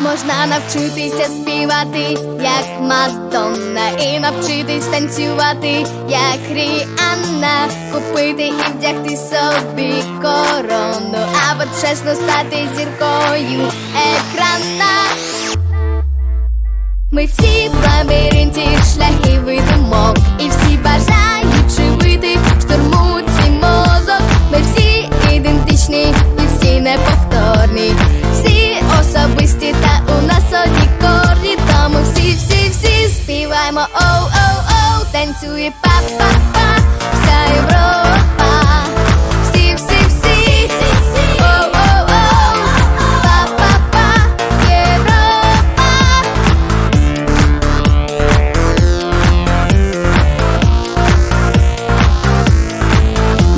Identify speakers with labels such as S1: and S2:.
S1: Можна навчитися співати, як Мадонна, і навчитись танцювати, як Ріанна, купити і вдягти собі корону, або чесно стати зіркою екрана. Ми всі в лабіринті шляхів і і всі бажаючи вийти, штурмують свій мозок. Ми всі ідентичні і всі неповторні, I'm oh oh oh, then to it, pa pa pa.